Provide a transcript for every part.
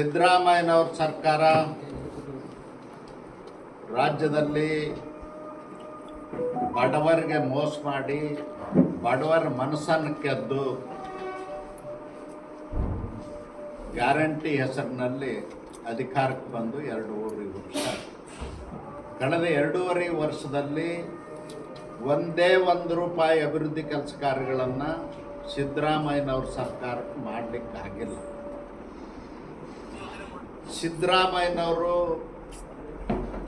ಸಿದ್ದರಾಮಯ್ಯನವ್ರ ಸರ್ಕಾರ ರಾಜ್ಯದಲ್ಲಿ ಬಡವರಿಗೆ ಮೋಸ ಮಾಡಿ ಬಡವರ ಮನಸ್ಸನ್ನು ಕೆದ್ದು ಗ್ಯಾರಂಟಿ ಹೆಸರಿನಲ್ಲಿ ಅಧಿಕಾರಕ್ಕೆ ಬಂದು ಎರಡೂವರೆ ವರ್ಷ ಕಳೆದ ಎರಡೂವರೆ ವರ್ಷದಲ್ಲಿ ಒಂದೇ ಒಂದು ರೂಪಾಯಿ ಅಭಿವೃದ್ಧಿ ಕೆಲಸ ಕಾರ್ಯಗಳನ್ನು ಸಿದ್ದರಾಮಯ್ಯನವ್ರ ಸರ್ಕಾರಕ್ಕೆ ಮಾಡಲಿಕ್ಕಾಗಿಲ್ಲ. ಸಿದ್ದರಾಮಯ್ಯನವರು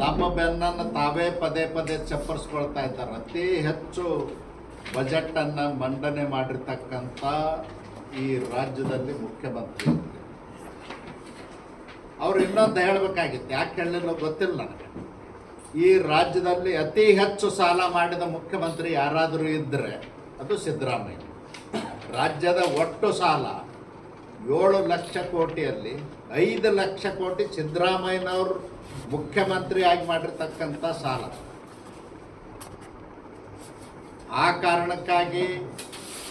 ತಮ್ಮ ಬೆನ್ನನ್ನು ತಾವೇ ಪದೇ ಪದೇ ಚಪ್ಪರಿಸ್ಕೊಳ್ತಾ ಇದ್ದಾರೆ. ಅತಿ ಹೆಚ್ಚು ಬಜೆಟನ್ನು ಮಂಡನೆ ಮಾಡಿರ್ತಕ್ಕಂಥ ಈ ರಾಜ್ಯದಲ್ಲಿ ಮುಖ್ಯಮಂತ್ರಿ ಅವ್ರು ಇನ್ನೊಂದು ಹೇಳಬೇಕಾಗಿತ್ತು, ಯಾಕೆ ಹೇಳಲಿಲ್ಲ ಗೊತ್ತಿಲ್ಲ ನನಗೆ. ಈ ರಾಜ್ಯದಲ್ಲಿ ಅತಿ ಹೆಚ್ಚು ಸಾಲ ಮಾಡಿದ ಮುಖ್ಯಮಂತ್ರಿ ಯಾರಾದರೂ ಇದ್ದರೆ ಅದು ಸಿದ್ದರಾಮಯ್ಯ. ರಾಜ್ಯದ ಒಟ್ಟು ಸಾಲ ಏಳು ಲಕ್ಷ ಕೋಟಿಯಲ್ಲಿ ಐದು ಲಕ್ಷ ಕೋಟಿ ಸಿದ್ದರಾಮಯ್ಯನವರು ಮುಖ್ಯಮಂತ್ರಿಯಾಗಿ ಮಾಡಿರ್ತಕ್ಕಂಥ ಸಾಲ. ಆ ಕಾರಣಕ್ಕಾಗಿ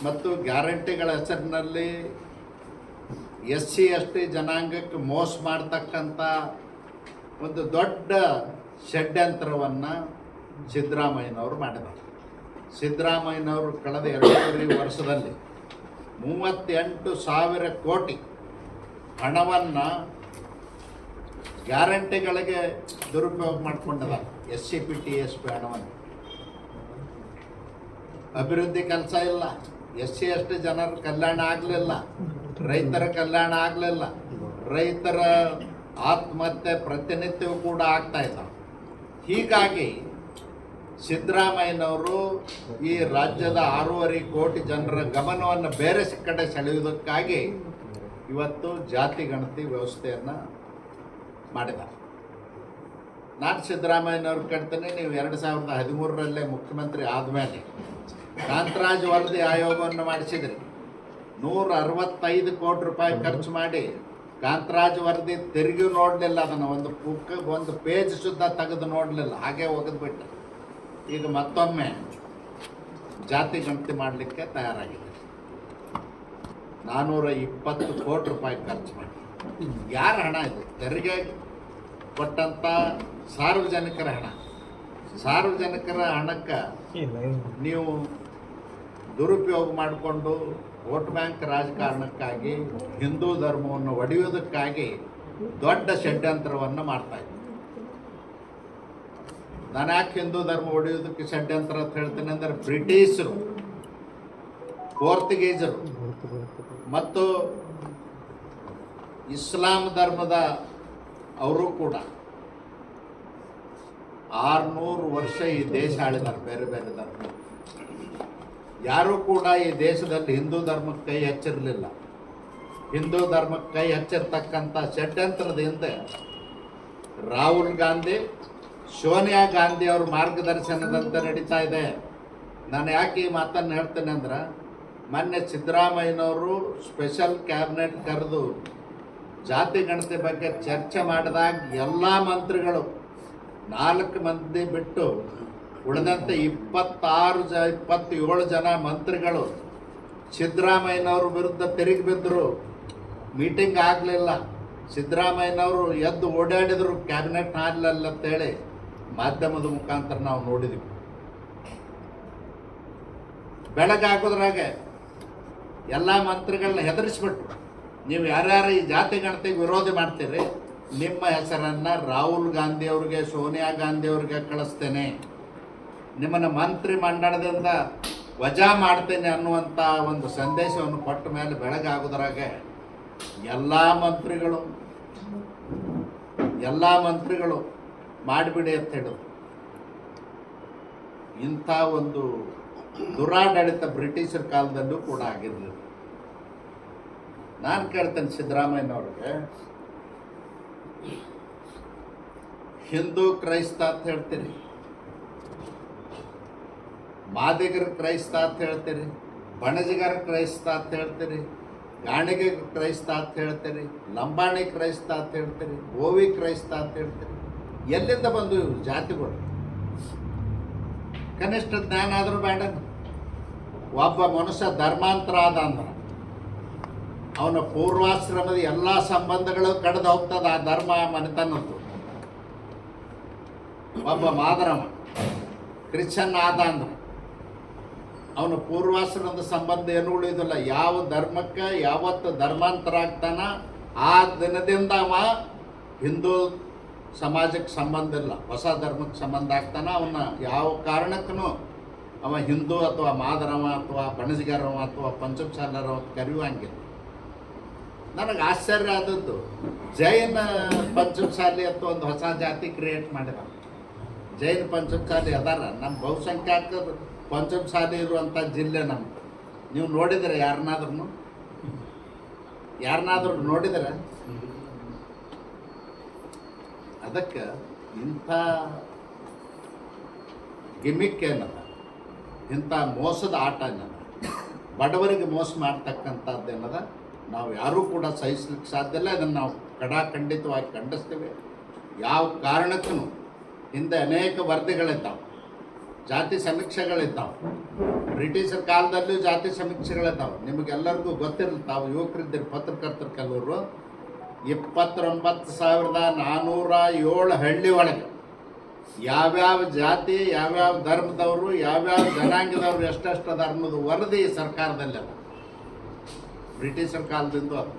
ಮತ್ತು ಗ್ಯಾರಂಟಿಗಳ ಹೆಸರಿನಲ್ಲಿ ಎಸ್ ಸಿ ಎಸ್ ಟಿ ಜನಾಂಗಕ್ಕೆ ಮೋಸ ಮಾಡ್ತಕ್ಕಂಥ ಒಂದು ದೊಡ್ಡ ಷಡ್ಯಂತ್ರವನ್ನು ಸಿದ್ದರಾಮಯ್ಯನವರು ಮಾಡಿದ್ದಾರೆ. ಸಿದ್ದರಾಮಯ್ಯನವರು ಕಳೆದ ಎರಡೂವರೆ ವರ್ಷದಲ್ಲಿ ಮೂವತ್ತೆಂಟು ಸಾವಿರ ಕೋಟಿ ಹಣವನ್ನು ಗ್ಯಾರಂಟಿಗಳಿಗೆ ದುರುಪಯೋಗ ಮಾಡಿಕೊಂಡದ S C P T S P ಹಣವನ್ನು. ಅಭಿವೃದ್ಧಿ ಕೆಲಸ ಇಲ್ಲ. ಎಸ್ ಸಿ ಎಸ್ ಟಿ ಜನರ ಕಲ್ಯಾಣ ಆಗಲಿಲ್ಲ. ರೈತರ ಕಲ್ಯಾಣ ಆಗಲಿಲ್ಲ. ರೈತರ ಆತ್ಮಹತ್ಯೆ ಪ್ರತಿನಿತ್ಯವೂ ಕೂಡ ಆಗ್ತಾ ಇದ್ದಾವೆ. ಹೀಗಾಗಿ ಸಿದ್ದರಾಮಯ್ಯನವರು ಈ ರಾಜ್ಯದ ಆರೂವರೆ ಕೋಟಿ ಜನರ ಗಮನವನ್ನು ಬೇರೆ ಕಡೆ ಸೆಳೆಯುವುದಕ್ಕಾಗಿ ಇವತ್ತು ಜಾತಿ ಗಣತಿ ವ್ಯವಸ್ಥೆಯನ್ನು ಮಾಡಿದ್ದಾರೆ. ನಾನು ಸಿದ್ದರಾಮಯ್ಯನವ್ರು ಕೇಳ್ತೇನೆ, ನೀವು ಎರಡು ಸಾವಿರದ ಹದಿಮೂರರಲ್ಲೇ ಮುಖ್ಯಮಂತ್ರಿ ಆದಮೇಲೆ ಕಾಂತರಾಜ್ ವರದಿ ಆಯೋಗವನ್ನು ಮಾಡಿಸಿದ್ರಿ. ನೂರ ಅರವತ್ತೈದು ಕೋಟಿ ರೂಪಾಯಿ ಖರ್ಚು ಮಾಡಿ ಕಾಂತರಾಜ್ ವರದಿ ತೆರಿಗೆ ನೋಡಲಿಲ್ಲ ಅದನ್ನು. ಒಂದು ಬುಕ್ ಒಂದು ಪೇಜ್ ಸುದ್ದ ತೆಗೆದು ನೋಡಲಿಲ್ಲ. ಹಾಗೆ ಒಗೆದ್ಬಿಟ್ಟು ಈಗ ಮತ್ತೊಮ್ಮೆ ಜಾತಿ ಗಣತಿ ಮಾಡಲಿಕ್ಕೆ ತಯಾರಾಗಿದೆ. ನಾನ್ನೂರ ಇಪ್ಪತ್ತು ಕೋಟಿ ರೂಪಾಯಿ ಖರ್ಚು ಮಾಡಿ. ಯಾರ ಹಣ ಇದು? ತೆರಿಗೆ ಕೊಟ್ಟಂಥ ಸಾರ್ವಜನಿಕರ ಹಣ. ಸಾರ್ವಜನಿಕರ ಹಣಕ್ಕೆ ನೀವು ದುರುಪಯೋಗ ಮಾಡಿಕೊಂಡು ವೋಟ್ ಬ್ಯಾಂಕ್ ರಾಜಕಾರಣಕ್ಕಾಗಿ ಹಿಂದೂ ಧರ್ಮವನ್ನು ಒಡೆಯುವುದಕ್ಕಾಗಿ ದೊಡ್ಡ ಷಡ್ಯಂತ್ರವನ್ನು ಮಾಡ್ತಾ ಇದ್ದಾರೆ. ನಾನು ಯಾಕೆ ಹಿಂದೂ ಧರ್ಮ ಹೊಡೆಯೋದಕ್ಕೆ ಷಡ್ಯಂತ್ರ ಅಂತ ಹೇಳ್ತೇನೆ ಅಂದರೆ ಬ್ರಿಟಿಷರು, ಪೋರ್ತುಗೀಸರು ಮತ್ತು ಇಸ್ಲಾಂ ಧರ್ಮದ ಅವರು ಕೂಡ ಆರ್ನೂರು ವರ್ಷ ಈ ದೇಶ ಆಳಿದ್ದಾರೆ ಬೇರೆ ಬೇರೆ ಧರ್ಮ. ಯಾರೂ ಕೂಡ ಈ ದೇಶದಲ್ಲಿ ಹಿಂದೂ ಧರ್ಮಕ್ಕೆ ಕೈ ಹಚ್ಚಿರಲಿಲ್ಲ. ಹಿಂದೂ ಧರ್ಮಕ್ಕೆ ಕೈ ಹಚ್ಚಿರ್ತಕ್ಕಂಥ ಷಡ್ಯಂತ್ರದ ಹಿಂದೆ ರಾಹುಲ್ ಗಾಂಧಿ ಸೋನಿಯಾ ಗಾಂಧಿ ಅವ್ರ ಮಾರ್ಗದರ್ಶನದಂತೆ ನಡೀತಾ ಇದೆ. ನಾನು ಯಾಕೆ ಈ ಮಾತನ್ನು ಹೇಳ್ತೇನೆ ಅಂದ್ರೆ, ಮೊನ್ನೆ ಸಿದ್ದರಾಮಯ್ಯನವರು ಸ್ಪೆಷಲ್ ಕ್ಯಾಬಿನೆಟ್ ಕರೆದು ಜಾತಿ ಗಣತಿ ಬಗ್ಗೆ ಚರ್ಚೆ ಮಾಡಿದಾಗ ಎಲ್ಲ ಮಂತ್ರಿಗಳು ನಾಲ್ಕು ಮಂದಿ ಬಿಟ್ಟು ಉಳಿದಂತೆ ಇಪ್ಪತ್ತಾರು ಜ, ಇಪ್ಪತ್ತೇಳು ಜನ ಮಂತ್ರಿಗಳು ಸಿದ್ದರಾಮಯ್ಯನವ್ರ ವಿರುದ್ಧ ತಿರುಗಿ ಬಿದ್ದರು. ಮೀಟಿಂಗ್ ಆಗಲಿಲ್ಲ. ಸಿದ್ದರಾಮಯ್ಯನವರು ಎದ್ದು ಓಡಾಡಿದರು ಕ್ಯಾಬಿನೆಟ್ ಆಗಲಿಲ್ಲ ಅಂತೇಳಿ. ಮಾಧ್ಯಮದ ಮುಖಾಂತರ ನಾವು ನೋಡಿದ್ವಿ. ಹಾಕೋದ್ರಾಗ ಎಲ್ಲ ಮಂತ್ರಿಗಳನ್ನ ಹೆದರಿಸ್ಬಿಟ್ರು ನೀವು ಯಾರ್ಯಾರು ಈ ಜಾತಿ ಗಣತಿಗೆ ವಿರೋಧ ಮಾಡ್ತೀರಿ, ನಿಮ್ಮ ಹೆಸರನ್ನು ರಾಹುಲ್ ಗಾಂಧಿ ಅವ್ರಿಗೆ, ಸೋನಿಯಾ ಗಾಂಧಿ ಅವ್ರಿಗೆ ಕಳಿಸ್ತೇನೆ. ನಿಮ್ಮನ್ನು ಮಂತ್ರಿ ಮಂಡಳದಿಂದ ವಜಾ ಮಾಡ್ತೇನೆ ಅನ್ನುವಂಥ ಒಂದು ಸಂದೇಶವನ್ನು ಕೊಟ್ಟ ಮೇಲೆ ಬೆಳಗಾಗೋದ್ರಾಗೆ ಎಲ್ಲ ಮಂತ್ರಿಗಳು ಎಲ್ಲ ಮಂತ್ರಿಗಳು ಮಾಡಿಬಿಡಿ ಅಂತ ಹೇಳಿದ್ರು. ಇಂಥ ಒಂದು ದುರಾಡಳಿತ ಬ್ರಿಟಿಷರ ಕಾಲದಲ್ಲೂ ಕೂಡ ಆಗಿರಲಿಲ್ಲ. ನಾನು ಕೇಳ್ತೇನೆ ಸಿದ್ದರಾಮಯ್ಯನವ್ರಿಗೆ, ಹಿಂದೂ ಕ್ರೈಸ್ತ ಅಂತ ಹೇಳ್ತೀರಿ, ಮಾದಿಗರ ಕ್ರೈಸ್ತ ಅಂತ ಹೇಳ್ತೀರಿ, ಬಣಜಿಗರ ಕ್ರೈಸ್ತ ಅಂತ ಹೇಳ್ತೀರಿ ಗಾಣಿಗೆ ಕ್ರೈಸ್ತ ಅಂತ ಹೇಳ್ತೀರಿ, ಲಂಬಾಣಿ ಕ್ರೈಸ್ತ ಅಂತ ಹೇಳ್ತೀರಿ, ಗೋವಿ ಕ್ರೈಸ್ತ ಅಂತ ಹೇಳ್ತೀರಿ. ಎಲ್ಲಿಂದ ಬಂದು ಇವರು? ಜಾತಿಗಳು. ಕನಿಷ್ಠ ಜ್ಞಾನ ಆದರೂ ಬೇಡ. ಒಬ್ಬ ಮನುಷ್ಯ ಧರ್ಮಾಂತರ ಆದ ಅಂದ್ರೆ ಅವನ ಪೂರ್ವಾಶ್ರಮದ ಎಲ್ಲ ಸಂಬಂಧಗಳು ಕಡ್ದು ಹೋಗ್ತದ ಆ ಧರ್ಮ ಮನೆತನದ್ದು. ಒಬ್ಬ ಮಾದರಮ ಕ್ರಿಶ್ಚನ್ ಆದ ಅಂದ್ರೆ ಅವನ ಪೂರ್ವಾಶ್ರಮದ ಸಂಬಂಧ ಏನು ಉಳಿಯೋದಿಲ್ಲ. ಯಾವ ಧರ್ಮಕ್ಕೆ ಯಾವತ್ತು ಧರ್ಮಾಂತರ ಆಗ್ತಾನ ಆ ದಿನದಿಂದ ಅವ ಹಿಂದೂ ಸಮಾಜಕ್ಕೆ ಸಂಬಂಧ ಇಲ್ಲ. ಹೊಸ ಧರ್ಮಕ್ಕೆ ಸಂಬಂಧ ಆಗ್ತಾನ, ಅವನ್ನ ಯಾವ ಕಾರಣಕ್ಕೂ ಅವ ಹಿಂದೂ ಅಥವಾ ಮಾದರವ ಅಥವಾ ಬಣಜಿಗಾರವ ಅಥವಾ ಪಂಚಮಸಾಲರವ ಅಂತ ಕರೆಯುವಂಗಿಲ್ಲ. ನನಗೆ ಆಶ್ಚರ್ಯ ಆದದ್ದು, ಜೈನ ಪಂಚಮಸಾಲಿ ಅಥವಾ ಒಂದು ಹೊಸ ಜಾತಿ ಕ್ರಿಯೇಟ್ ಮಾಡಿದ ಜೈನ ಪಂಚಮಸಾಲಿ ಅದಾರ. ನಮ್ಮ ಬಹುಸಂಖ್ಯಾತ ಪಂಚಮಸಾಲಿ ಇರುವಂಥ ಜಿಲ್ಲೆ ನಮ್ಮ ನೀವು ನೋಡಿದರೆ ಯಾರನ್ನಾದ್ರೂ ಯಾರನ್ನಾದ್ರೂ ನೋಡಿದ್ರೆ? ಅದಕ್ಕೆ ಇಂಥ ಗಿಮಿಕ್ ಏನದ? ಇಂಥ ಮೋಸದ ಆಟ ಏನದ? ಬಡವರಿಗೆ ಮೋಸ ಮಾಡ್ತಕ್ಕಂಥದ್ದು ಏನದ? ನಾವು ಯಾರೂ ಕೂಡ ಸಹಿಸ್ಲಿಕ್ಕೆ ಸಾಧ್ಯ ಇಲ್ಲ. ಅದನ್ನು ನಾವು ಕಡಾಖಂಡಿತವಾಗಿ ಖಂಡಿಸ್ತೀವಿ. ಯಾವ ಕಾರಣಕ್ಕೂ ಹಿಂದೆ ಅನೇಕ ವರದಿಗಳಿದ್ದಾವೆ. ಜಾತಿ ಸಮೀಕ್ಷೆಗಳಿದ್ದಾವೆ. ಬ್ರಿಟಿಷರ ಕಾಲದಲ್ಲೂ ಜಾತಿ ಸಮೀಕ್ಷೆಗಳಿದ್ದಾವೆ. ನಿಮಗೆಲ್ಲರಿಗೂ ಗೊತ್ತಿರಲಿ, ತಾವು ಯುವಕರಿದ್ದೀರಿ, ಪತ್ರಕರ್ತರು ಕೆಲವರು. ಇಪ್ಪತ್ತೊಂಬತ್ತು ಸಾವಿರದ ನಾನ್ನೂರ ಏಳು ಹಳ್ಳಿ ಒಳಗೆ ಯಾವ್ಯಾವ ಜಾತಿ, ಯಾವ್ಯಾವ ಧರ್ಮದವರು, ಯಾವ್ಯಾವ ಜನಾಂಗದವರು ಎಷ್ಟೆಷ್ಟು ಧರ್ಮದ ವರದಿ ಸರ್ಕಾರದಲ್ಲೆಲ್ಲ ಬ್ರಿಟಿಷರ ಕಾಲದಿಂದ ಅದು.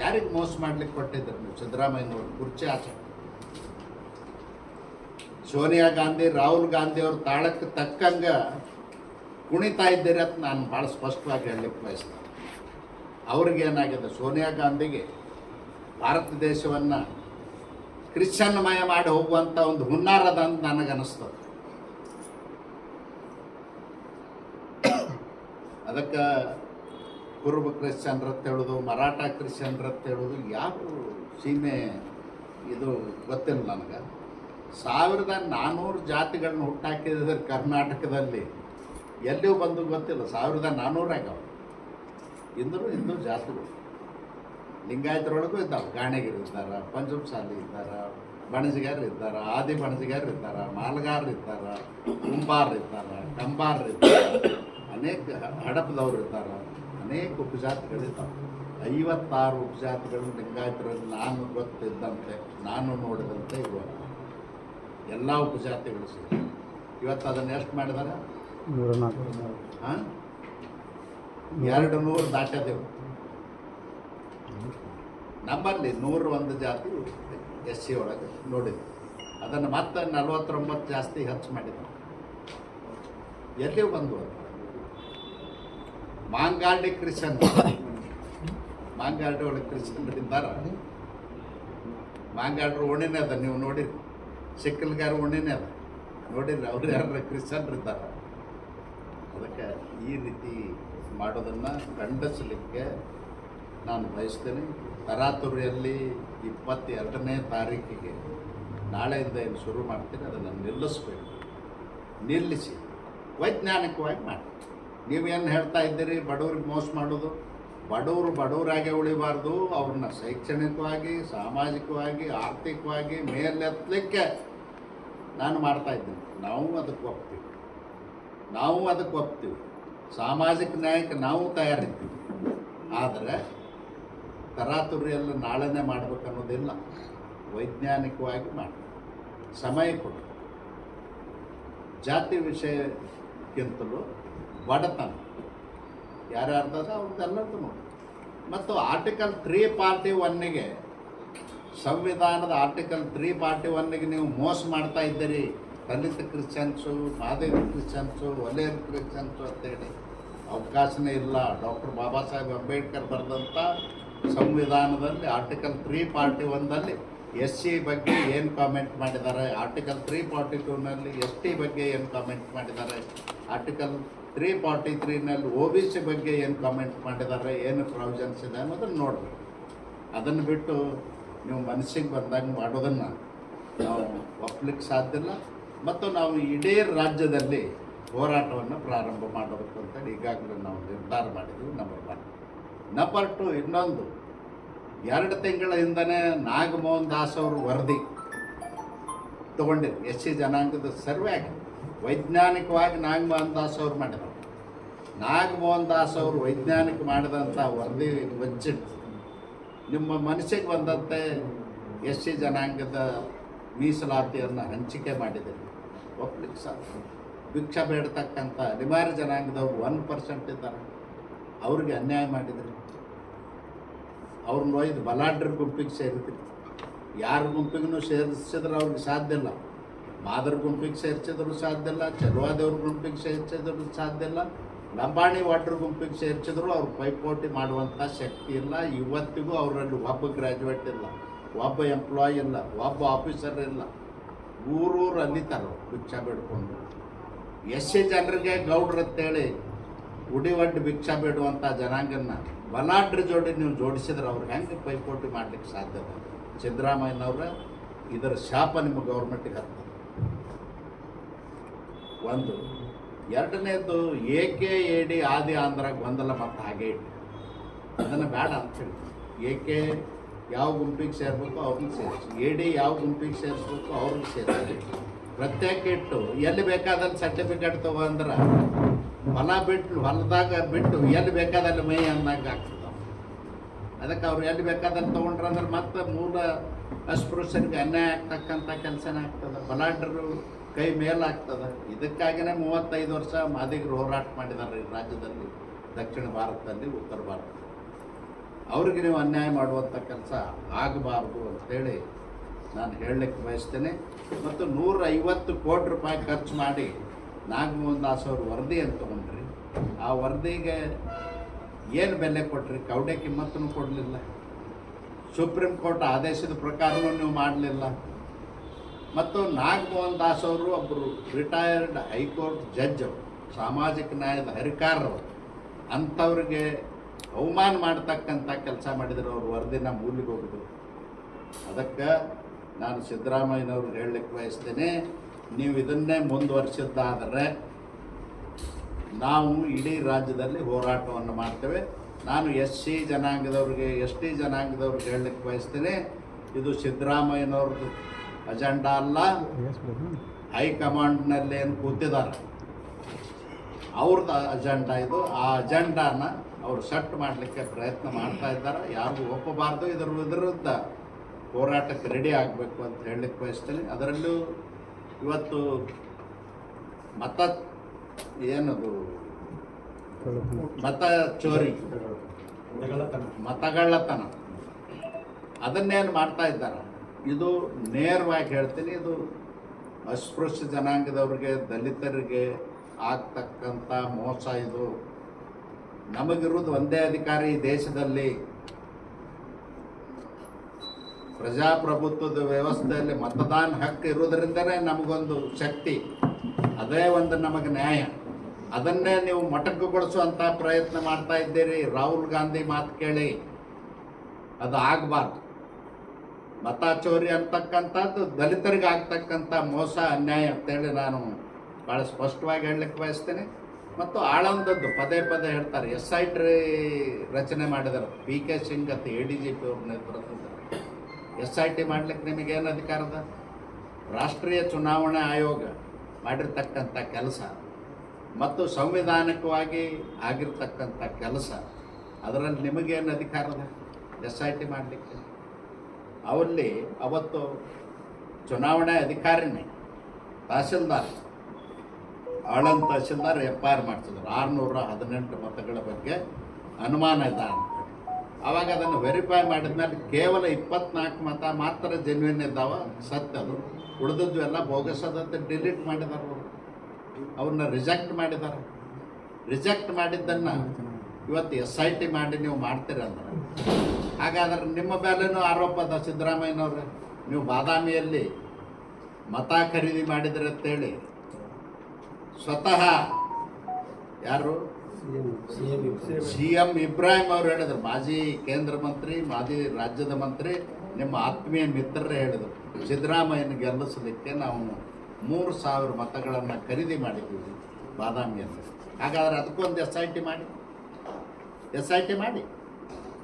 ಯಾರಿಗೆ ಮೋಸ ಮಾಡ್ಲಿಕ್ಕೆ ಕೊಟ್ಟಿದ್ರು ನೀವು? ಸಿದ್ದರಾಮಯ್ಯನವರು, ಕುರ್ಚಿ ಆಚೆ. ಸೋನಿಯಾ ಗಾಂಧಿ, ರಾಹುಲ್ ಗಾಂಧಿ ಅವ್ರ ತಾಳಕ್ಕೆ ತಕ್ಕಂಗೆ ಕುಣಿತಾ ಇದ್ದೀರಿ ಅಂತ ನಾನು ಭಾಳ ಸ್ಪಷ್ಟವಾಗಿ ಹೇಳಲಿಕ್ಕೆ ಬಯಸ್ತೇನೆ. ಅವ್ರಿಗೇನಾಗಿದೆ ಸೋನಿಯಾ ಗಾಂಧಿಗೆ ಭಾರತ ದೇಶವನ್ನು ಕ್ರಿಶ್ಚಿಯನ್ಮಯ ಮಾಡಿ ಹೋಗುವಂಥ ಒಂದು ಹುನ್ನಾರದ ಅಂತ ನನಗನ್ನಿಸ್ತದೆ. ಅದಕ್ಕೆ ಕುರುಬ ಕ್ರಿಶ್ಚನ್ ಅಂತ ಹೇಳೋದು, ಮರಾಠ ಕ್ರಿಶ್ಚನ್ ಅಂತ ಹೇಳೋದು, ಯಾವ ಸೀಮೆ ಇದು ಗೊತ್ತಿಲ್ಲ ನನಗೆ. ಸಾವಿರದ ನಾನ್ನೂರು ಜಾತಿಗಳನ್ನ ಹುಟ್ಟಾಕಿದ್ರೆ ಕರ್ನಾಟಕದಲ್ಲಿ ಎಲ್ಲಿಯೂ ಬಂದು ಗೊತ್ತಿಲ್ಲ. ಸಾವಿರದ ನಾನ್ನೂರಾಗವ ಇಂದರೂ ಹಿಂದೂ ಜಾತಿಗಳು ಲಿಂಗಾಯತರೊಳಗೂ ಇದ್ದಾವೆ. ಗಾಣೆಗಿರು ಇದ್ದಾರೆ ಪಂಚಮಸಾಲಿ ಇದ್ದಾರೆ ಬಣಜಿಗಾರರು ಇದ್ದಾರೆ ಆದಿ ಬಣಜಿಗಾರರು ಇದ್ದಾರೆ ಮಾಲ್ಗಾರರು ಇದ್ದಾರೆ ಕುಂಬಾರರು ಇದ್ದಾರೆ ಕಂಬಾರರು ಇದ್ದಾರೆ ಅನೇಕ ಹಡಪದವರು ಇದ್ದಾರೆ. ಅನೇಕ ಉಪಜಾತಿಗಳು ಉಪಜಾತಿಗಳಿದ್ದಾವೆ ಐವತ್ತಾರು ಉಪಜಾತಿಗಳು ಲಿಂಗಾಯತರಲ್ಲಿ ನಾನು ಗೊತ್ತಿದ್ದಂತೆ ನಾನು ನೋಡಿದಂತೆ ಇವಾಗ ಎಲ್ಲ ಉಪಜಾತಿಗಳು ಸೇರಿ. ಇವತ್ತು ಅದನ್ನು ಎಷ್ಟು ಮಾಡಿದಾರೆ ಹಾಂ ಎರಡು ನೂರು ದಾಟದೆವು ನಮ್ಮಲ್ಲಿ ನೂರು ಒಂದು ಜಾತಿ ಎಸ್ ಸಿ ಒಳಗೆ ನೋಡಿದ್ವಿ ಅದನ್ನು ಮತ್ತೆ ನಲವತ್ತೊಂಬತ್ತು ಜಾಸ್ತಿ ಹೆಚ್ಚು ಮಾಡಿದ್ವಿ ಎಲ್ಲಿ ಬಂದು ಮಾಂಗಾಡಿ ಕ್ರಿಶ್ಚನ್ ಮಾಂಗಾಲ್ಡಿ ಒಳಗೆ ಕ್ರಿಶ್ಚನ್ ಬಿಟ್ಟಿದ್ದಾರ ಮಾಂಗಾಡ್ರು ಓಣಿನೇ ಅದ, ನೀವು ನೋಡಿರಿ. ಸಿಕ್ಕಲ್ಗಾರ ಓಣಿನೇ ಅದ. ನೋಡಿರಿ, ಅವ್ರು ಯಾರು ಕ್ರಿಶ್ಚನ್ ಇದ್ದಾರ? ಅದಕ್ಕೆ ಈ ರೀತಿ ಮಾಡೋದನ್ನು ಖಂಡಿಸಲಿಕ್ಕೆ ನಾನು ಬಯಸ್ತೇನೆ. ತರಾತುರಿಯಲ್ಲಿ ಇಪ್ಪತ್ತೆರಡನೇ ತಾರೀಕಿಗೆ ನಾಳೆಯಿಂದ ಏನು ಶುರು ಮಾಡ್ತೀನಿ ಅದನ್ನು ನಿಲ್ಲಿಸ್ಬೇಕು. ನಿಲ್ಲಿಸಿ, ವೈಜ್ಞಾನಿಕವಾಗಿ ಮಾಡಿ. ನೀವೇನು ಹೇಳ್ತಾ ಇದ್ದೀರಿ, ಬಡವ್ರಿಗೆ ಮೋಸ ಮಾಡೋದು? ಬಡವರು ಬಡವರಾಗೆ ಉಳಿಬಾರ್ದು, ಅವ್ರನ್ನ ಶೈಕ್ಷಣಿಕವಾಗಿ, ಸಾಮಾಜಿಕವಾಗಿ, ಆರ್ಥಿಕವಾಗಿ ಮೇಲೆತ್ತಲಿಕ್ಕೆ ನಾನು ಮಾಡ್ತಾ ಇದ್ದೀನಿ. ನಾವು ಅದಕ್ಕೆ ಒಪ್ತೀವಿ. ನಾವು ಅದಕ್ಕೆ ಒಪ್ತೀವಿ. ಸಾಮಾಜಿಕ ನ್ಯಾಯಕ್ಕೆ ನಾವು ತಯಾರಿದ್ದೀವಿ. ಆದರೆ ತರಾತುರಿಯೆಲ್ಲ ನಾಳೆನೇ ಮಾಡ್ಬೇಕು ಅನ್ನೋದಿಲ್ಲ ವೈಜ್ಞಾನಿಕವಾಗಿ ಮಾಡಿ. ಸಮಯ ಕೊಡು. ಜಾತಿ ವಿಷಯಕ್ಕಿಂತಲೂ ಬಡತನ. ಯಾರ್ಯಾರ್ದದ ಅವ್ರದ್ದೆಲ್ಲದೂ ನೋಡಿ. ಮತ್ತು ಆರ್ಟಿಕಲ್ ತ್ರೀ ಪಾರ್ಟಿ ಒನ್ನಿಗೆ ಸಂವಿಧಾನದ ಆರ್ಟಿಕಲ್ ತ್ರೀ ಪಾರ್ಟಿ ಒನ್ನಿಗೆ ನೀವು ಮೋಸ ಮಾಡ್ತಾ ಇದ್ದೀರಿ. ದಲಿತ ಕ್ರಿಶ್ಚಿಯನ್ಸು, ಮಾದೇವಿ ಕ್ರಿಶ್ಚಿಯನ್ಸು, ಒಲೆಯರ್ ಕ್ರಿಶ್ಚಿಯನ್ಸು ಅಂತೇಳಿ ಅವಕಾಶನೇ ಇಲ್ಲ. ಡಾಕ್ಟರ್ ಬಾಬಾ ಸಾಹೇಬ್ ಅಂಬೇಡ್ಕರ್ ಬರೆದಂಥ ಸಂವಿಧಾನದಲ್ಲಿ ಆರ್ಟಿಕಲ್ ತ್ರೀ ಫಾರ್ಟಿ ಒನ್ನಲ್ಲಿ ಎಸ್ ಸಿ ಬಗ್ಗೆ ಏನು ಕಾಮೆಂಟ್ ಮಾಡಿದ್ದಾರೆ? ಆರ್ಟಿಕಲ್ ತ್ರೀ ಫಾರ್ಟಿ ಟೂನಲ್ಲಿ ಎಸ್ ಟಿ ಬಗ್ಗೆ ಏನು ಕಾಮೆಂಟ್ ಮಾಡಿದ್ದಾರೆ? ಆರ್ಟಿಕಲ್ ತ್ರೀ ಫಾರ್ಟಿ ತ್ರೀನಲ್ಲಿ ಒ ಬಿ ಸಿ ಬಗ್ಗೆ ಏನು ಕಾಮೆಂಟ್ ಮಾಡಿದ್ದಾರೆ? ಏನು ಪ್ರಾವಿಷನ್ಸ್ ಇದೆ ಅನ್ನೋದನ್ನು ನೋಡಬೇಕು ಅದನ್ನು ಬಿಟ್ಟು ನೀವು ಮನಸ್ಸಿಗೆ ಬಂದಾಗ ಮಾಡೋದನ್ನು ನಾವು ಒಪ್ಪಲಿಕ್ಕೆ ಸಾಧ್ಯ ಇಲ್ಲ. ಮತ್ತು ನಾವು ಇಡೀ ರಾಜ್ಯದಲ್ಲಿ ಹೋರಾಟವನ್ನು ಪ್ರಾರಂಭ ಮಾಡಬೇಕು ಅಂತೇಳಿ ಈಗಾಗಲೇ ನಾವು ನಿರ್ಧಾರ ಮಾಡಿದ್ವಿ ನಂಬರ್ ಒನ್ ನಂಬರ್ ಟು ಇನ್ನೊಂದು. ಎರಡು ತಿಂಗಳ ಹಿಂದನೇ ನಾಗಮೋಹನ್ ದಾಸ್ ಅವರು ವರದಿ ತಗೊಂಡಿದ್ರು ಎಸ್ ಸಿ ಜನಾಂಗದ ಸರ್ವೆ ಆಗಿ ವೈಜ್ಞಾನಿಕವಾಗಿ ನಾಗಮೋಹನ್ ದಾಸ್ ಅವರು ಮಾಡಿದರು. ನಾಗಮೋಹನ್ ದಾಸ್ ಅವರು ವೈಜ್ಞಾನಿಕ ಮಾಡಿದಂಥ ವರದಿ ಬಜೆಟ್ ನಿಮ್ಮ ಮನಸ್ಸಿಗೆ ಬಂದಂತೆ ಎಸ್ ಸಿ ಜನಾಂಗದ ಮೀಸಲಾತಿಯನ್ನು ಹಂಚಿಕೆ ಮಾಡಿದ್ದೀರಿ ಒಪ್ಲಿಕ್ಕೆ ಸಾಧ್ಯ ಭಿಕ್ಷ ಬೇಡತಕ್ಕಂಥ ಅನಿವಾರ್ಯ ಜನಾಂಗದವ್ರು ಒನ್ ಪರ್ಸೆಂಟ್ ಇದ್ದಾರೆ. ಅವ್ರಿಗೆ ಅನ್ಯಾಯ ಮಾಡಿದ್ರಿ ಅವ್ರನ್ನ ಒಯ್ದು ಬಲಾಢ್ರ ಗುಂಪಿಗೆ ಸೇರಿದ್ರಿ. ಯಾರ ಗುಂಪಿಗೂ ಸೇರಿಸಿದ್ರೆ ಅವ್ರಿಗೆ ಸಾಧ್ಯ ಇಲ್ಲ. ಮಾದರ್ ಗುಂಪಿಗೆ ಸೇರಿಸಿದ್ರು ಸಾಧ್ಯ ಇಲ್ಲ, ಚಲುವಾದವ್ರ ಗುಂಪಿಗೆ ಸೇರಿಸಿದ್ರು ಸಾಧ್ಯ ಇಲ್ಲ, ಲಂಬಾಣಿ ವಾಟ್ರ್ ಗುಂಪಿಗೆ ಸೇರಿಸಿದ್ರು ಅವ್ರು ಪೈಪೋಟಿ ಮಾಡುವಂಥ ಶಕ್ತಿ ಇಲ್ಲ. ಇವತ್ತಿಗೂ ಅವರಲ್ಲಿ ಒಬ್ಬ ಗ್ರ್ಯಾಜುಯೇಟ್ ಇಲ್ಲ, ಒಬ್ಬ ಎಂಪ್ಲಾಯ್ ಇಲ್ಲ, ಒಬ್ಬ ಆಫೀಸರ್ ಇಲ್ಲ. ಊರೂರು ಅಲ್ಲಿತಾರೆ ಭಿಕ್ಷಾ ಬೇಡ್ಕೊಂಡು. ಎಷ್ಟು ಜನರಿಗೆ ಗೌಡ್ರು ಅಂತೇಳಿ ಉಡಿವಡ್ಡು ಭಿಕ್ಷಾ ಬೇಡುವಂಥ ಜನಾಂಗನ್ನ ಬಲಾಢ್ರ ಜೋಡಿ ನೀವು ಜೋಡಿಸಿದ್ರೆ ಅವ್ರು ಹೆಂಗೆ ಪೈಪೋಟಿ ಮಾಡ್ಲಿಕ್ಕೆ ಸಾಧ್ಯ? ಸಿದ್ದರಾಮಯ್ಯನವ್ರ ಇದರ ಶಾಪ ನಿಮ್ಮ ಗೌರ್ಮೆಂಟಿಗೆ ಹತ್ತ ಒಂದು, ಎರಡನೇದು ಏಕೆ ಎಡಿ ಆದಿ ಆಂಧ್ರ ಗೊಂದಲ ಮತ್ತು ಹಾಗೆ ಇಟ್ಟು. ಅದನ್ನು ಬೇಡ ಅಂತೇಳಿ ಏಕೆ ಯಾವ ಗುಂಪಿಗೆ ಸೇರ್ಬೇಕು ಅವ್ರಿಗೆ ಸೇರಿಸಿ. ಎಡಿ ಯಾವ ಗುಂಪಿಗೆ ಸೇರಿಸ್ಬೇಕು ಅವ್ರಿಗೆ ಸೇರಿಸಿ. ಪ್ರತ್ಯೇಕ ಇಟ್ಟು ಎಲ್ಲಿ ಬೇಕಾದಲ್ಲಿ ಸರ್ಟಿಫಿಕೇಟ್ ತಗೊಂಡ್ರೆ ಹೊಲ ಬಿಟ್ಟು ಹೊಲದಾಗ ಬಿಟ್ಟು ಎಲ್ಲಿ ಬೇಕಾದಲ್ಲಿ ಮೈ ಅಂದಾಗ ಆಗ್ತದೆ. ಅದಕ್ಕೆ ಅವ್ರು ಎಲ್ಲಿ ಬೇಕಾದಲ್ಲಿ ತೊಗೊಂಡ್ರೆ ಅಂದ್ರೆ ಮತ್ತೆ ಮೂಲ ಅಸ್ಪೃಶ್ಯರಿಗೆ ಅನ್ಯಾಯ ಆಗ್ತಕ್ಕಂಥ ಕೆಲಸನೇ ಆಗ್ತದೆ. ಬಲಾಢ್ಯರು ಕೈ ಮೇಲಾಗ್ತದೆ ಇದಕ್ಕಾಗಿನೇ ಮೂವತ್ತೈದು ವರ್ಷ ಮಾದಿಗರು ಹೋರಾಟ ಮಾಡಿದ್ದಾರೆ ರಾಜ್ಯದಲ್ಲಿ, ದಕ್ಷಿಣ ಭಾರತದಲ್ಲಿ, ಉತ್ತರ ಭಾರತದಲ್ಲಿ. ಅವ್ರಿಗೆ ನೀವು ಅನ್ಯಾಯ ಮಾಡುವಂಥ ಕೆಲಸ ಆಗಬಾರ್ದು ಅಂಥೇಳಿ ನಾನು ಹೇಳಲಿಕ್ಕೆ ಬಯಸ್ತೇನೆ. ಮತ್ತು ನೂರ ಐವತ್ತು ಕೋಟಿ ರೂಪಾಯಿ ಖರ್ಚು ಮಾಡಿ ನಾಗಮೋಹನ್ ದಾಸ್ ಅವರು ವರದಿ ಅಂತ ತೊಗೊಂಡ್ರಿ. ಆ ವರದಿಗೆ ಏನು ಬೆಲೆ ಕೊಟ್ರಿ? ಕವಡೆ ಕಿಮ್ಮತ್ತನ್ನು ಕೊಡಲಿಲ್ಲ. ಸುಪ್ರೀಂ ಕೋರ್ಟ್ ಆದೇಶದ ಪ್ರಕಾರವೂ ನೀವು ಮಾಡಲಿಲ್ಲ. ಮತ್ತು ನಾಗಮೋಹನ್ ದಾಸ್ ಅವರು ಒಬ್ಬರು ರಿಟೈರ್ಡ್ ಹೈಕೋರ್ಟ್ ಜಡ್ಜ್ ಅವರು, ಸಾಮಾಜಿಕ ನ್ಯಾಯದ ಹರಿಕಾರರು ಅಂಥವ್ರಿಗೆ ಅವಮಾನ ಮಾಡ್ತಕ್ಕಂಥ ಕೆಲಸ ಮಾಡಿದರೆ ಅವ್ರ ವರದಿನ ಮೂಲಿಗೆ ಹೋಗಿದ್ರು. ಅದಕ್ಕೆ ನಾನು ಸಿದ್ದರಾಮಯ್ಯನವ್ರಿಗೆ ಹೇಳಲಿಕ್ಕೆ ಬಯಸ್ತೇನೆ ನೀವು ಇದನ್ನೇ ಮುಂದುವರಿಸಿದ್ದಾದರೆ ನಾವು ಇಡೀ ರಾಜ್ಯದಲ್ಲಿ ಹೋರಾಟವನ್ನು ಮಾಡ್ತೇವೆ. ನಾನು ಎಸ್ ಸಿ ಜನಾಂಗದವ್ರಿಗೆ ಎಸ್ ಟಿ ಜನಾಂಗದವ್ರಿಗೆ ಹೇಳಲಿಕ್ಕೆ ಬಯಸ್ತೇನೆ ಇದು ಸಿದ್ದರಾಮಯ್ಯನವ್ರದ್ದು ಅಜೆಂಡಾ ಅಲ್ಲ. ಹೈಕಮಾಂಡ್ನಲ್ಲಿ ಏನು ಕೂತಿದ್ದಾರೆ ಅವ್ರದ್ದು ಅಜೆಂಡಾ ಇದು. ಆ ಅಜೆಂಡಾನ ಅವ್ರು ಸೆಟ್ ಮಾಡಲಿಕ್ಕೆ ಪ್ರಯತ್ನ ಮಾಡ್ತಾ ಇದ್ದಾರೆ. ಯಾರಿಗೂ ಒಪ್ಪಬಾರ್ದು, ಇದರ ವಿರುದ್ಧ ಹೋರಾಟಕ್ಕೆ ರೆಡಿ ಆಗಬೇಕು ಅಂತ ಹೇಳಲಿಕ್ಕೆ ಬಯಸ್ತೀನಿ. ಅದರಲ್ಲೂ ಇವತ್ತು ಮತ ಏನದು? ಮತ ಚೋರಿ. ಮತಗಳ್ಳತನ. ಅದನ್ನೇನು ಮಾಡ್ತಾ ಇದ್ದಾರೆ? ಇದು ನೇರವಾಗಿ ಹೇಳ್ತೀನಿ, ಇದು ಅಸ್ಪೃಶ್ಯ ಜನಾಂಗದವ್ರಿಗೆ, ದಲಿತರಿಗೆ ಆಗ್ತಕ್ಕಂಥ ಮೋಸ ಇದು. ನಮಗಿರುವುದು ಒಂದೇ ಅಧಿಕಾರಿ ದೇಶದಲ್ಲಿ. ಪ್ರಜಾಪ್ರಭುತ್ವದ ವ್ಯವಸ್ಥೆಯಲ್ಲಿ ಮತದಾನ ಹಕ್ಕು ಇರುವುದರಿಂದನೇ ನಮಗೊಂದು ಶಕ್ತಿ, ಅದೇ ಒಂದು ನಮಗೆ ನ್ಯಾಯ. ಅದನ್ನೇ ನೀವು ಮೊಟಕುಗೊಳಿಸುವಂಥ ಪ್ರಯತ್ನ ಮಾಡ್ತಾ ಇದ್ದೀರಿ. ರಾಹುಲ್ ಗಾಂಧಿ ಮಾತು ಕೇಳಿ, ಅದು ಆಗಬಾರ್ದು. ಮತ ಚೋರಿ ಅಂತಕ್ಕಂಥದ್ದು ದಲಿತರಿಗೆ ಆಗ್ತಕ್ಕಂಥ ಮೋಸ, ಅನ್ಯಾಯ ಅಂತೇಳಿ ನಾನು ಭಾಳ ಸ್ಪಷ್ಟವಾಗಿ ಹೇಳಲಿಕ್ಕೆ ಬಯಸ್ತೇನೆ. ಮತ್ತು ಆಳಂದದ್ದು ಪದೇ ಪದೇ ಹೇಳ್ತಾರೆ. ಎಸ್ ಐ ಟಿ ರಚನೆ ಮಾಡಿದರು ಪಿ ಕೆ ಸಿಂಗ್ ಅಂತ ಎ ಡಿ ಜಿ ಪಿ ಅವ್ರ ನೇತೃತ್ವದಲ್ಲಿ. ಎಸ್ ಐ ಟಿ ಮಾಡ್ಲಿಕ್ಕೆ ನಿಮಗೇನು ಅಧಿಕಾರದ? ರಾಷ್ಟ್ರೀಯ ಚುನಾವಣಾ ಆಯೋಗ ಮಾಡಿರ್ತಕ್ಕಂಥ ಕೆಲಸ ಮತ್ತು ಸಂವಿಧಾನಿಕವಾಗಿ ಆಗಿರ್ತಕ್ಕಂಥ ಕೆಲಸ, ಅದರಲ್ಲಿ ನಿಮಗೇನು ಅಧಿಕಾರದ? ಎಸ್ ಐ ಟಿ ಮಾಡಲಿಕ್ಕೆ. ಅವಲ್ಲಿ ಅವತ್ತು ಚುನಾವಣೆ ಅಧಿಕಾರಿನೇ, tahsildar Aland tahsildar F I R ಮಾಡ್ತಿದ್ರು. ಆರುನೂರ ಹದಿನೆಂಟು ಮತಗಳ ಬಗ್ಗೆ ಅನುಮಾನ ಇದೆ ಅಂತ ಆವಾಗ ಅದನ್ನು ವೆರಿಫೈ ಮಾಡಿದ್ಮೇಲೆ ಕೇವಲ ಇಪ್ಪತ್ನಾಲ್ಕು ಮತ ಮಾತ್ರ ಜೆನ್ವಿನ್ ಇದ್ದಾವ? ಸತ್ಯ ಅದು. ಉಳಿದದ್ದು ಎಲ್ಲ ಬೋಗಸದಂತೆ ಡಿಲೀಟ್ ಮಾಡಿದಾರೆ ಅವರು. ಅವ್ರನ್ನ ರಿಜೆಕ್ಟ್ ಮಾಡಿದ್ದಾರೆ ರಿಜೆಕ್ಟ್ ಮಾಡಿದ್ದನ್ನು ಇವತ್ತು ಎಸ್ ಐ ಟಿ ಮಾಡಿ ನೀವು ಮಾಡ್ತೀರಿ ಅಂದ್ರೆ ಹಾಗಾದ್ರೆ ನಿಮ್ಮ ಮೇಲೇನೂ ಆರೋಪ ಅದ ಸಿದ್ದರಾಮಯ್ಯನವ್ರೆ. ನೀವು ಬಾದಾಮಿಯಲ್ಲಿ ಮತ ಖರೀದಿ ಮಾಡಿದ್ರಿ ಅಂತೇಳಿ ಸ್ವತಃ ಯಾರು? ಸಿ ಎಂ ಇಬ್ರಾಹಿಂ ಅವರು ಹೇಳಿದ್ರು. ಮಾಜಿ ಕೇಂದ್ರ ಮಂತ್ರಿ ಮಾಜಿ ರಾಜ್ಯದ ಮಂತ್ರಿ ನಿಮ್ಮ ಆತ್ಮೀಯ ಮಿತ್ರರೇ ಹೇಳಿದರು. ಸಿದ್ದರಾಮಯ್ಯನ ಗೆಲ್ಲಿಸಲಿಕ್ಕೆ ನಾವು ಮೂರು ಸಾವಿರ ಮತಗಳನ್ನು ಖರೀದಿ ಮಾಡಿದ್ದೀವಿ ಬಾದಾಮಿಯಲ್ಲಿ. ಹಾಗಾದ್ರೆ ಅದಕ್ಕೊಂದು ಎಸ್ ಐ ಟಿ ಮಾಡಿ. ಎಸ್ ಐ ಟಿ ಮಾಡಿ.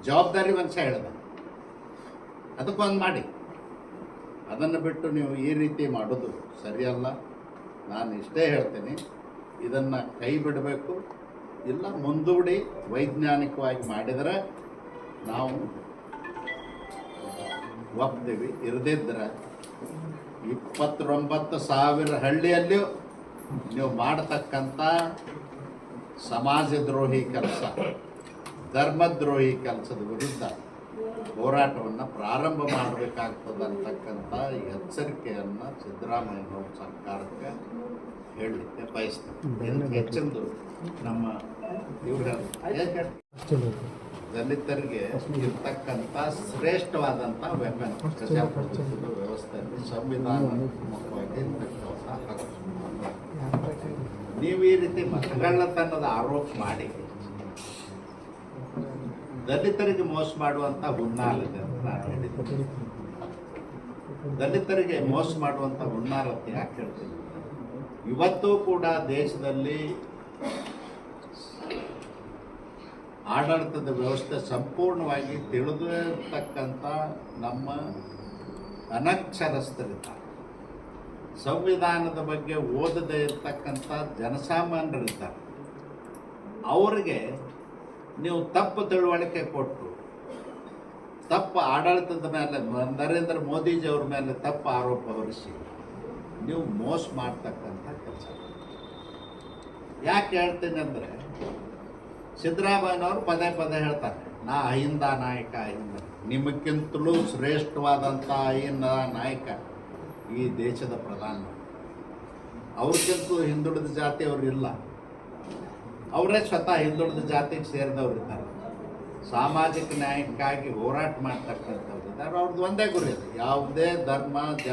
ಜವಾಬ್ದಾರಿ ಮನುಷ್ಯ ಹೇಳಿದ ಅದಕ್ಕೊಂದು ಮಾಡಿ. ಅದನ್ನು ಬಿಟ್ಟು ನೀವು ಈ ರೀತಿ ಮಾಡೋದು ಸರಿಯಲ್ಲ. ನಾನು ಇಷ್ಟೇ ಹೇಳ್ತೀನಿ, ಇದನ್ನು ಕೈ ಬಿಡಬೇಕು ಇಲ್ಲ, ಮುಂದೂಡಿ ವೈಜ್ಞಾನಿಕವಾಗಿ ಮಾಡಿದರೆ ನಾವು ಒಪ್ತೀವಿ. ಇರದಿದ್ದರೆ ಇಪ್ಪತ್ತೊಂಬತ್ತು ಸಾವಿರ ಹಳ್ಳಿಯಲ್ಲಿಯೂ ನೀವು ಮಾಡತಕ್ಕಂಥ ಸಮಾಜದ್ರೋಹಿ ಕೆಲಸ, ಧರ್ಮದ್ರೋಹಿ ಕೆಲಸದ ವಿರುದ್ಧ. ಹೋರಾಟವನ್ನು ಪ್ರಾರಂಭ ಮಾಡಬೇಕಾಗ್ತದೆ ಅಂತಕ್ಕಂಥ ಎಚ್ಚರಿಕೆಯನ್ನು ಸಿದ್ದರಾಮಯ್ಯನವ್ರ ಸರ್ಕಾರಕ್ಕೆ ಹೇಳಲಿಕ್ಕೆ ಬಯಸ್ತಾರೆ ಹೆಚ್ಚಿಂದು ನಮ್ಮ ದಲಿತರಿಗೆ ಇರ್ತಕ್ಕಂಥ ಶ್ರೇಷ್ಠವಾದಂಥ ವೆಪನ್ ಪ್ರಜಾಪ್ರಭುತ್ವದ ವ್ಯವಸ್ಥೆಯಲ್ಲಿ ಸಂವಿಧಾನಾತ್ಮಕವಾಗಿ ಇರ್ತಕ್ಕಂಥ ಹಕ್ಕು. ನೀವು ಈ ರೀತಿ ಮತಗಳ್ಳತನದ ಆರೋಪ ಮಾಡಿ ದಲಿತರಿಗೆ ಮೋಸ ಮಾಡುವಂತ ಹುನ್ನಾರತೆ ಅಂತ ನಾನು ದಲಿತರಿಗೆ ಮೋಸ ಮಾಡುವಂತ ಹುನ್ನಾರತೆ ಯಾಕೆ ಹೇಳ್ತೀನಿ? ಇವತ್ತು ಕೂಡ ದೇಶದಲ್ಲಿ ಆಡಳಿತದ ವ್ಯವಸ್ಥೆ ಸಂಪೂರ್ಣವಾಗಿ ತಿಳಿದಿರ್ತಕ್ಕಂಥ ನಮ್ಮ ಅನಕ್ಷರಸ್ಥರಿದ್ದಾರೆ. ಸಂವಿಧಾನದ ಬಗ್ಗೆ ಓದದೇ ಇರತಕ್ಕಂಥ ಜನಸಾಮಾನ್ಯರಿದ್ದಾರೆ. ಅವರಿಗೆ ನೀವು ತಪ್ಪು ತಿಳುವಳಿಕೆ ಕೊಟ್ಟು, ತಪ್ಪು ಆಡಳಿತದ ಮೇಲೆ, ನರೇಂದ್ರ ನರೇಂದ್ರ ಮೋದಿಜಿಯವ್ರ ಮೇಲೆ ತಪ್ಪು ಆರೋಪ ಹೊರಿಸಿ, ನೀವು ಮೋಸ ಮಾಡ್ತಕ್ಕಂಥ ಕೆಲಸ. ಯಾಕೆ ಹೇಳ್ತೀನಿ ಅಂದರೆ, ಸಿದ್ದರಾಮಯ್ಯನವರು ಪದೇ ಪದೇ ಹೇಳ್ತಾರೆ, ನಾ ಅಹಿಂದ ನಾಯಕ, ಅಹಿಂದ. ನಿಮಗಿಂತಲೂ ಶ್ರೇಷ್ಠವಾದಂಥ ಅಹಿಂದ ನಾಯಕ ಈ ದೇಶದ ಪ್ರಧಾನ. ಅವ್ರಿಗಿಂತಲೂ ಹಿಂದುಳಿದ ಜಾತಿಯವರು ಇಲ್ಲ. ಅವರೇ ಸ್ವತಃ ಹಿಂದುಳಿದ ಜಾತಿಗೆ ಸೇರಿದವ್ರು ಇದ್ದಾರೆ. ಸಾಮಾಜಿಕ ನ್ಯಾಯಕ್ಕಾಗಿ ಹೋರಾಟ ಮಾಡ್ತಕ್ಕಂಥವ್ರು ಇದ್ದಾರೆ. ಅವ್ರದ್ದು ಒಂದೇ ಗುರಿ ಅದು. ಯಾವುದೇ ಧರ್ಮ, ಜಾತಿ